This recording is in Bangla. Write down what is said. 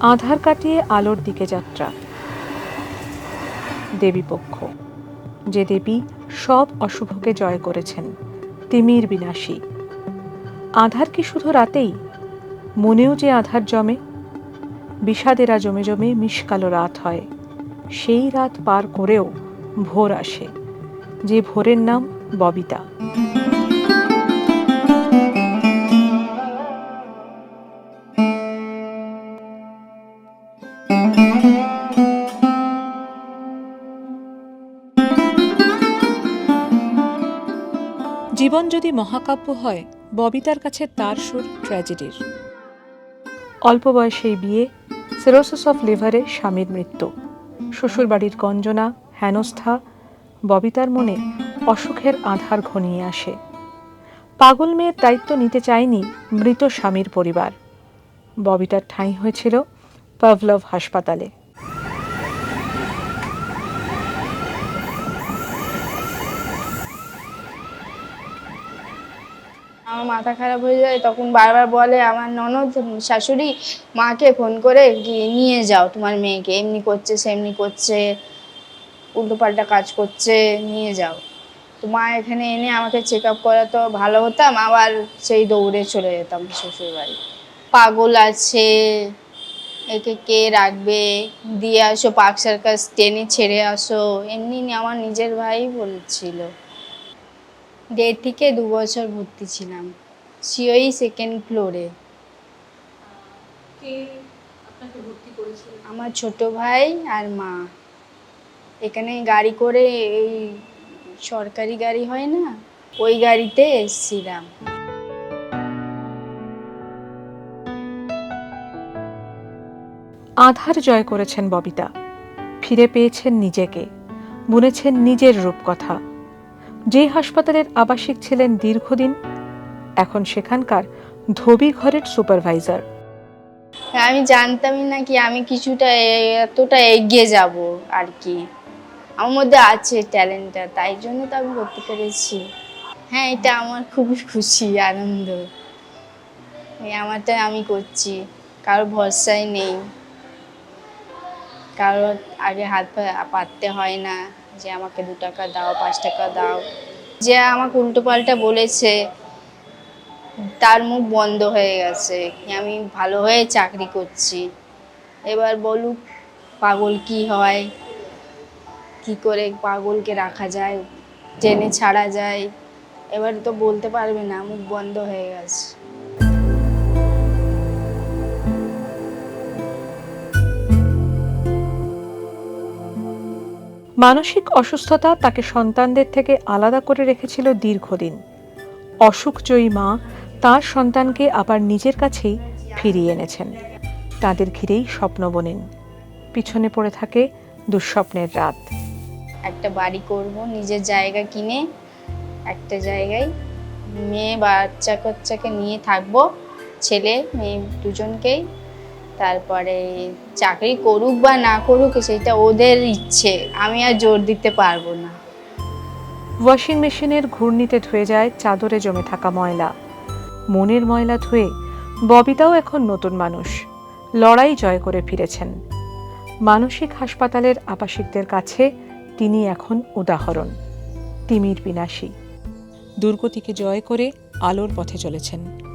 আধার কাটিয়ে আলোর দিকে যাত্রা। দেবীপক্ষ। যে দেবী সব অশুভকে জয় করেছেন, তিমির বিনাশী। আধার কি শুধু রাতেই? মনেও যে আধার জমে। বিষাদেরা জমে জমে মিশকালো রাত হয়। সেই রাত পার করেও ভোর আসে। যে ভোরের নাম ববিতা। জীবন যদি মহাকাব্য হয়, ববিতার কাছে তার সুর ট্র্যাজেডির অল্প বয়সেই বিয়ে সিরোসিস অফ লিভারে স্বামীর মৃত্যু। শ্বশুরবাড়ির গঞ্জনা, হেনস্থা, ববিতার মনে অসুখের আধার ঘনিয়ে আসে। পাগল মেয়ের দায়িত্ব নিতে চায়নি মৃত স্বামীর পরিবার। ববিতার ঠাঁই হয়েছিল পাভলভ হাসপাতালে। আমার মাথা খারাপ হয়ে যায়, তখন বারবার বলে, আমার ননদ শাশুড়ি মাকে ফোন করে গিয়ে নিয়ে যাও তোমার মেয়েকে। এমনি করছে, সেমনি করছে, উল্টোপাল্টা কাজ করছে, নিয়ে যাও। তো মা এখানে এনে আমাকে চেক আপ করাতো, ভালো হতাম, আবার সেই দৌড়ে চলে যেতাম শ্বশুর বাড়ি পাগল আছে, একে কে রাখবে? দিয়ে আসো, পার্ক সার্কাস টেনে ছেড়ে আসো। এমনি আমার নিজের ভাই বলছিল। দেড় থেকে দু বছর ভর্তি ছিলাম। সিওই সেকেন্ড ফ্লোরে আমার ছোট ভাই আর মা। এখানে গাড়ি করে এই সরকারি গাড়ি হয় না ওই গাড়িতে এসছিলাম। আধার জয় করেছেন ববিতা। ফিরে পেয়েছেন নিজেকে। বুনেছেন নিজের রূপকথা। যে হাসপাতালের আবাসিক ছিলেন দীর্ঘদিন, এখন সেখানকার ধোবি ঘরের সুপারভাইজার। আমি জানতামই না কি আমি কিছুটা এতটা এগিয়ে যাব আর কি। আমার মধ্যে আছে ট্যালেন্টটা, তাই জন্য তো আমি করতে পেরেছি। হ্যাঁ এটা আমার খুবই খুশি, আনন্দ। এই আমারটা আমি করছি, কারও ভরসাই নেই। কারও আগে হাত পা- পাততে হয় না। যে আমাকে দু টাকা দাও, পাঁচ টাকা দাও। যে আমাকে উল্টো পাল্টা বলেছে, তার মুখ বন্ধ হয়ে গেছে আমি ভালো হয়ে চাকরি করছি। এবার বলুক, পাগল কি হয়? কি করে পাগলকে রাখা যায়? টেনে ছাড়া যায়? এবার তো বলতে পারবে না, মুখ বন্ধ হয়ে গেছে। মানসিক অসুস্থতা তাকে সন্তানদের থেকে আলাদা করে রেখেছিল দীর্ঘদিন। অসুখজয়ী মা তার সন্তানকে আবার নিজের কাছেই ফিরিয়ে এনেছেন। তাদের ঘিরেই স্বপ্ন বোনেন। পিছনে পড়ে থাকে দুঃস্বপ্নের রাত। একটা বাড়ি করব, নিজের জায়গা কিনে, একটা জায়গায় মেয়ে বাচ্চা কাচ্চাকে নিয়ে থাকব, ছেলে, মেয়ে দুজনকেই তারপরে চাকরি করুক বা না করুক, সেটা ওদের ইচ্ছে। আমি আর জোর দিতে পারব না। ওয়াশিং মেশিনের ঘূর্ণিতে ধুয়ে যায় চাদরে জমে থাকা ময়লা। মনের ময়লা ধুয়ে ববিতাও এখন নতুন মানুষ। লড়াই জয় করে ফিরেছেন। মানসিক হাসপাতালের আবাসিকদের কাছে তিনি এখন উদাহরণ। তিমির বিনাশী। দুর্গতিকে জয় করে আলোর পথে চলেছেন।